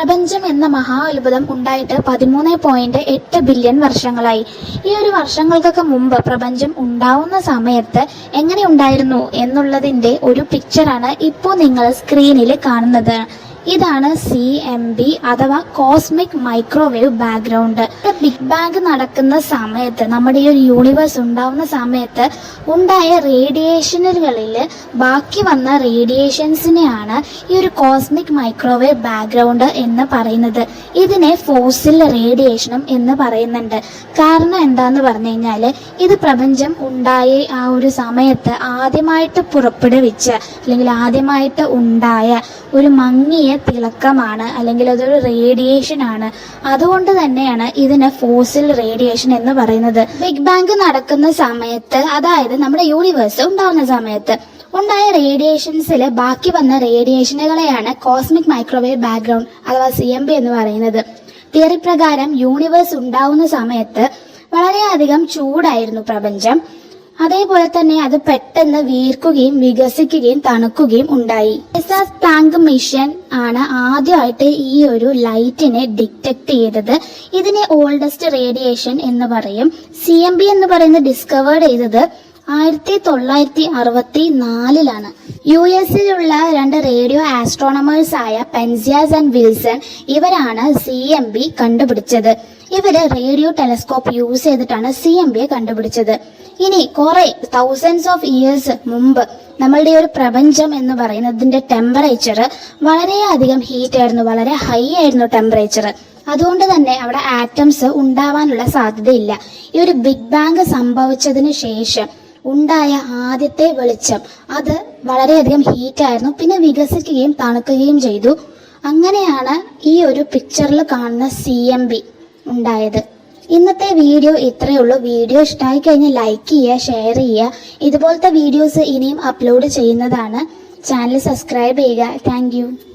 പ്രപഞ്ചം എന്ന മഹാ അത്ഭുതം ഉണ്ടായിട്ട് പതിമൂന്ന് പോയിന്റ് എട്ട് ബില്യൺ വർഷങ്ങളായി. ഈ ഒരു വർഷങ്ങൾക്കൊക്കെ മുമ്പ് പ്രപഞ്ചം ഉണ്ടാവുന്ന സമയത്ത് എങ്ങനെ ഉണ്ടായിരുന്നു എന്നുള്ളതിന്റെ ഒരു പിക്ചറാണ് ഇപ്പോൾ നിങ്ങൾ സ്ക്രീനിൽ കാണുന്നത്. ഇതാണ് സി എം ബി അഥവാ cosmic microwave background big bang നടക്കുന്ന സമയത്ത് നമ്മുടെ ഈ ഒരു യൂണിവേഴ്സ് ഉണ്ടാവുന്ന സമയത്ത് ഉണ്ടായ റേഡിയേഷനുകളിൽ ബാക്കി വന്ന റേഡിയേഷൻസിനെയാണ് ഈ ഒരു കോസ്മിക് മൈക്രോവേവ് ബാക്ക്ഗ്രൗണ്ട് എന്ന് പറയുന്നത്. ഇതിനെ ഫോസിൽ റേഡിയേഷനും എന്ന് പറയുന്നുണ്ട്. കാരണം എന്താന്ന് പറഞ്ഞു കഴിഞ്ഞാൽ ഇത് പ്രപഞ്ചം ഉണ്ടായ ആ ഒരു സമയത്ത് ആദ്യമായിട്ട് പുറപ്പെടുവിച്ച അല്ലെങ്കിൽ ആദ്യമായിട്ട് ഉണ്ടായ ഒരു മങ്ങിയ തിളക്കമാണ് അല്ലെങ്കിൽ അതൊരു റേഡിയേഷൻ ആണ്. അതുകൊണ്ട് തന്നെയാണ് ഇതിന് ഫോസിൽ റേഡിയേഷൻ എന്ന് പറയുന്നത്. ബിഗ് ബാങ് നടക്കുന്ന സമയത്ത് അതായത് നമ്മുടെ യൂണിവേഴ്സ് ഉണ്ടാവുന്ന സമയത്ത് ഉണ്ടായ റേഡിയേഷൻസിൽ ബാക്കി വന്ന റേഡിയേഷനുകളെയാണ് കോസ്മിക് മൈക്രോവേവ് ബാക്ക്ഗ്രൗണ്ട് അഥവാ സി എം ബി എന്ന് പറയുന്നത്. തിയറി പ്രകാരം യൂണിവേഴ്സ് ഉണ്ടാവുന്ന സമയത്ത് വളരെയധികം ചൂടായിരുന്നു പ്രപഞ്ചം. അതേപോലെ തന്നെ അത് പെട്ടെന്ന് വീർക്കുകയും വികസിക്കുകയും തണുക്കുകയും ഉണ്ടായി. എസാസ് പ്ലാങ്ക് മിഷൻ ആണ് ആദ്യമായിട്ട് ഈ ഒരു ലൈറ്റിനെ ഡിറ്റക്ട് ചെയ്തത്. ഇതിനെ ഓൾഡസ്റ്റ് റേഡിയേഷൻ എന്ന് പറയും. സി എന്ന് പറയുന്നത് ഡിസ്കവേർഡ് ചെയ്തത് ആയിരത്തി തൊള്ളായിരത്തി അറുപത്തി നാലിലാണ് യു എസിലുള്ള രണ്ട് റേഡിയോ ആസ്ട്രോണമേഴ്സ് ആയ പെൻസിയാസ് ആൻഡ് വിൽസൺ ഇവരാണ് സി എം ബി കണ്ടുപിടിച്ചത്. ഇവർ റേഡിയോ ടെലസ്കോപ്പ് യൂസ് ചെയ്തിട്ടാണ് സി എം ബിയെ കണ്ടുപിടിച്ചത്. ഇനി കുറെ തൗസൻഡ്സ് ഓഫ് ഇയേഴ്സ് മുമ്പ് നമ്മളുടെ ഒരു പ്രപഞ്ചം എന്ന് പറയുന്നതിന്റെ ടെമ്പറേച്ചർ വളരെയധികം ഹീറ്റ് ആയിരുന്നു വളരെ ഹൈ ആയിരുന്നു ടെമ്പറേച്ചർ അതുകൊണ്ട് തന്നെ അവിടെ ആറ്റംസ് ഉണ്ടാവാനുള്ള സാധ്യതയില്ല. ഈ ഒരു ബിഗ് ബാങ് സംഭവിച്ചതിന് ശേഷം ഉണ്ടായ ആദ്യത്തെ വെളിച്ചം. അത് വളരെയധികം ഹീറ്റ് ആയിരുന്നു. പിന്നെ വികസിക്കുകയും തണുക്കുകയും ചെയ്തു. അങ്ങനെയാണ് ഈ ഒരു പിക്ചറിൽ കാണുന്ന സി എം ബി ഉണ്ടായത്. ഇന്നത്തെ വീഡിയോ ഇത്രയേ ഉള്ളൂ. വീഡിയോ ഇഷ്ടമായി കഴിഞ്ഞാൽ ലൈക്ക് ചെയ്യുക ഷെയർ ചെയ്യുക. ഇതുപോലത്തെ വീഡിയോസ് ഇനിയും അപ്ലോഡ് ചെയ്യുന്നതാണ്. ചാനൽ സബ്സ്ക്രൈബ് ചെയ്യുക. താങ്ക്